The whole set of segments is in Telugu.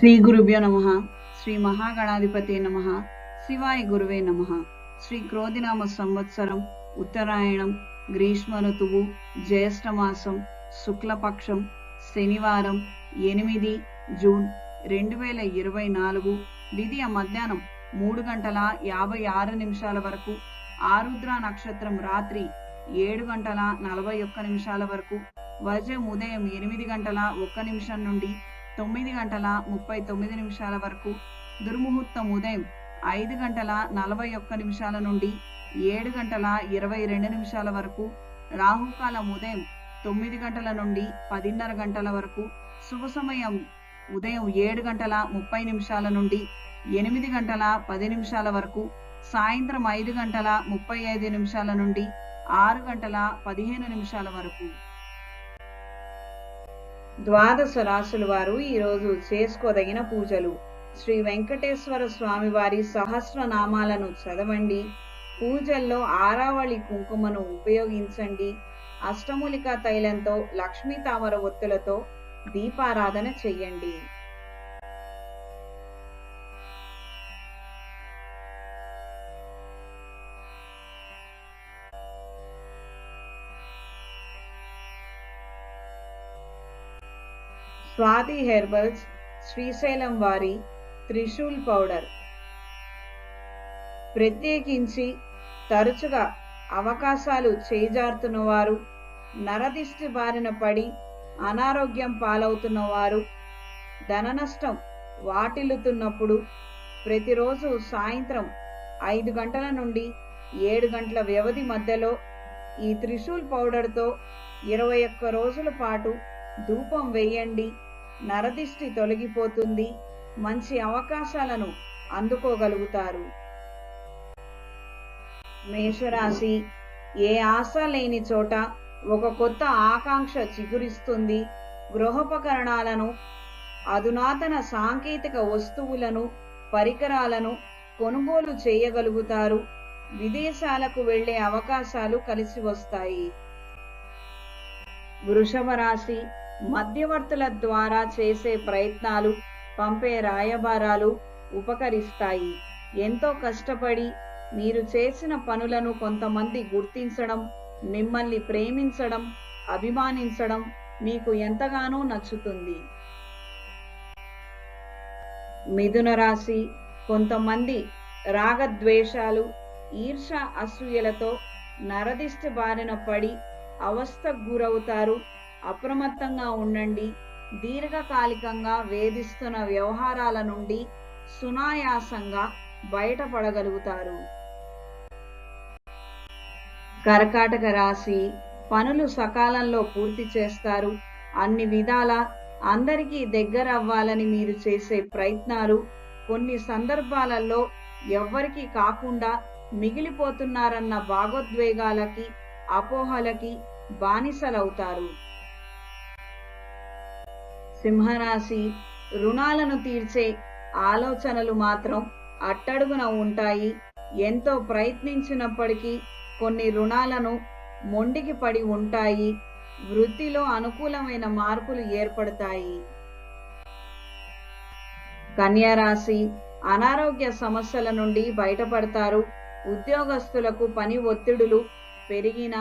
శ్రీ గురుభ్యో నమ శ్రీ మహాగణాధిపతి నమ శివాయ గురువే నమ. శ్రీ క్రోధినామ సంవత్సరం ఉత్తరాయణం గ్రీష్మ ఋతువు జ్యేష్ఠమాసం శుక్లపక్షం శనివారం ఎనిమిది జూన్ రెండు వేల ఇరవై నాలుగు ద్వితీయ మధ్యాహ్నం మూడు గంటల యాభై ఆరు నిమిషాల వరకు ఆరుద్ర నక్షత్రం రాత్రి ఏడు గంటల నలభై ఒక్క నిమిషాల వరకు వజం ఉదయం ఎనిమిది గంటల ఒక్క నిమిషం నుండి తొమ్మిది గంటల ముప్పై తొమ్మిది నిమిషాల వరకు. దుర్ముహూర్తం ఉదయం ఐదు గంటల నలభై ఒక్క నిమిషాల నుండి ఏడు గంటల ఇరవై రెండు నిమిషాల వరకు. రాహుకాలం ఉదయం తొమ్మిది గంటల నుండి పదిన్నర గంటల వరకు. శుభ సమయం ఉదయం ఏడు గంటల ముప్పై నిమిషాల నుండి ఎనిమిది గంటల పది నిమిషాల వరకు. సాయంత్రం ఐదు గంటల ముప్పై ఐదు నిమిషాల నుండి ఆరు గంటల పదిహేను నిమిషాల వరకు. ద్వాదశ రాశుల వారు ఈరోజు చేసుకోదగిన పూజలు. శ్రీ వెంకటేశ్వర స్వామి వారి సహస్రనామాలను చదవండి. పూజల్లో ఆరావళి కుంకుమను ఉపయోగించండి. అష్టమూలిక తైలంతో లక్ష్మీ తామర ఒత్తులతో దీపారాధన చెయ్యండి స్వాతి హెర్బల్స్ శ్రీశైలం వారి త్రిశూల్ పౌడర్. ప్రత్యేకించి తరచుగా అవకాశాలు చేజారుతున్నవారు నరదిష్టి బారిన పడి అనారోగ్యం పాలవుతున్న వారు ధన నష్టం వాటిల్లుతున్నప్పుడు ప్రతిరోజు సాయంత్రం ఐదు గంటల నుండి ఏడు గంటల వ్యవధి మధ్యలో ఈ త్రిశూల్ పౌడర్తో ఇరవై ఒక్క రోజుల పాటు ధూపం వేయండి. నరదిష్టి తొలగిపోతుంది. మంచి అవకాశాలను అందుకోగలుగుతారు. మేషరాశి ఏ ఆశ లేని చోట ఒక కొత్త ఆకాంక్ష చిగురిస్తుంది. గృహోపకరణాలను అధునాతన సాంకేతిక వస్తువులను పరికరాలను కొనుగోలు చేయగలుగుతారు. విదేశాలకు వెళ్ళే అవకాశాలు కలిసి వస్తాయి. వృషభ రాశి మధ్యవర్తుల ద్వారా చేసే ప్రయత్నాలు పంపే రాయబారాలు ఉపకరిస్తాయి. ఎంతో కష్టపడి మీరు చేసిన పనులను కొంతమంది గుర్తించడం మిమ్మల్ని ప్రేమించడం అభిమానించడం మీకు ఎంతగానో నచ్చుతుంది. మిథున రాశి కొంతమంది రాగద్వేషాలు ఈర్ష అసూయలతో నరదిష్టి బారిన పడి అవస్థకు గురవుతారు. అప్రమత్తంగా ఉండండి. దీర్ఘకాలికంగా వేధిస్తున్న వ్యవహారాల నుండి సునాయాసంగా బయటపడగలుగుతారు. కర్కాటక రాశి పనులు సకాలంలో పూర్తి చేస్తారు. అన్ని విధాల అందరికీ దగ్గర అవ్వాలని మీరు చేసే ప్రయత్నాలు కొన్ని సందర్భాలలో ఎవ్వరికీ కాకుండా మిగిలిపోతున్నారన్న భాగోద్వేగాలకి అపోహలకి బానిసలవుతారు. సింహరాశి రుణాలను తీర్చే ఆలోచనలు మాత్రం అట్టడుగున ఉంటాయి. ఎంతో ప్రయత్నించినప్పటికీ కొన్ని రుణాలను మొండికి పడి ఉంటాయి. వృత్తిలో అనుకూలమైన మార్పులు ఏర్పడతాయి. కన్యారాశి అనారోగ్య సమస్యల నుండి బయటపడతారు. ఉద్యోగస్తులకు పని ఒత్తిడులు పెరిగిన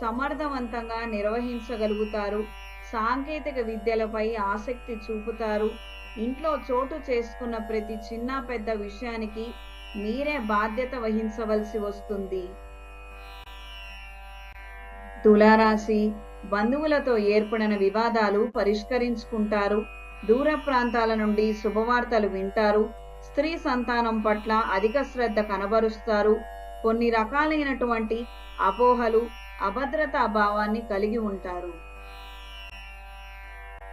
సమర్థవంతంగా నిర్వహించగలుగుతారు. సాంకేతిక విద్యలపై ఆసక్తి చూపుతారు. ఇంట్లో చోటు చేసుకున్న ప్రతి చిన్న పెద్ద విషయానికి మీరే బాధ్యత వహించవలసి వస్తుంది. తులారాశి బంధువులతో ఏర్పడిన వివాదాలు పరిష్కరించుకుంటారు. దూర ప్రాంతాల నుండి శుభవార్తలు వింటారు. స్త్రీ సంతానం పట్ల అధిక శ్రద్ధ కనబరుస్తారు. కొన్ని రకాలైనటువంటి అపోహలు అభద్రతా భావాన్ని కలిగి ఉంటారు.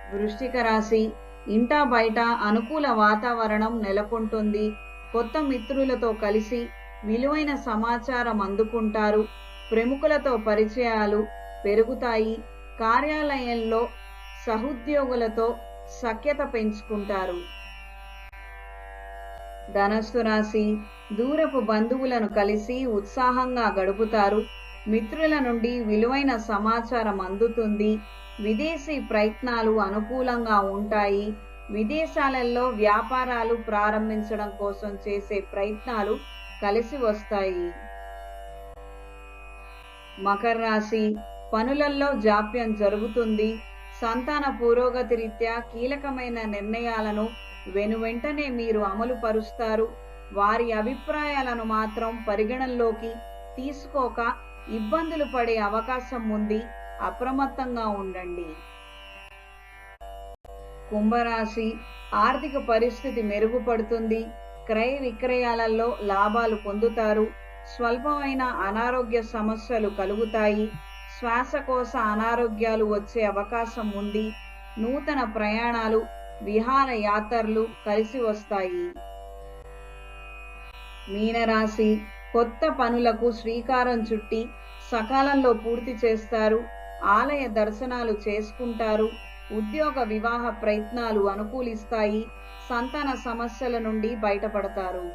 వృష్టిక రాశి. ఇంటా బయట అనుకూల వాతావరణం నెలకొంటుంది. కొత్త మిత్రులతో కలిసి విలువైన సమాచారం అందుకుంటారు. ప్రముఖులతో పరిచయాలు పెరుగుతాయి. కార్యాలయంలో సహోద్యోగులతో సఖ్యత పెంచుకుంటారు. ధనస్సు రాశి. దూరపు బంధువులను కలిసి ఉత్సాహంగా గడుపుతారు. మిత్రుల నుండి విలువైన సమాచారం అందుతుంది. విదేశీ ప్రయత్నాలు అనుకూలంగా ఉంటాయి. విదేశాలలో వ్యాపారాలు ప్రారంభించడం కోసం చేసే ప్రయత్నాలు కలిసి వస్తాయి. మకర రాశి పనులలో జాప్యం జరుగుతుంది. సంతాన పురోగతి రీత్యా కీలకమైన నిర్ణయాలను వెనువెంటనే మీరు అమలు పరుస్తారు. వారి అభిప్రాయాలను మాత్రం పరిగణనలోకి తీసుకోక ఇబ్బందులు పడే అవకాశం ఉంది. అప్రమత్తంగా ఉండండి. కుంభరాశి ఆర్థిక పరిస్థితి మెరుగుపడుతుంది. క్రయ విక్రయాలలో లాభాలు పొందుతారు. స్వల్పమైన అనారోగ్య సమస్యలు కలుగుతాయి. శ్వాసకోశ అనారోగ్యాలు వచ్చే అవకాశం ఉంది. నూతన ప్రయాణాలు విహార యాత్రలు కలిసి వస్తాయి. మీనరాశి కొత్త పనులకు శ్రీకారం చుట్టి సకాలంలో పూర్తి చేస్తారు. ఆలయ దర్శనాలు చేసుకుంటారు. ఉద్యోగ వివాహ ప్రయత్నాలు అనుకూలిస్తాయి. సంతాన సమస్యల నుండి బయటపడతారు.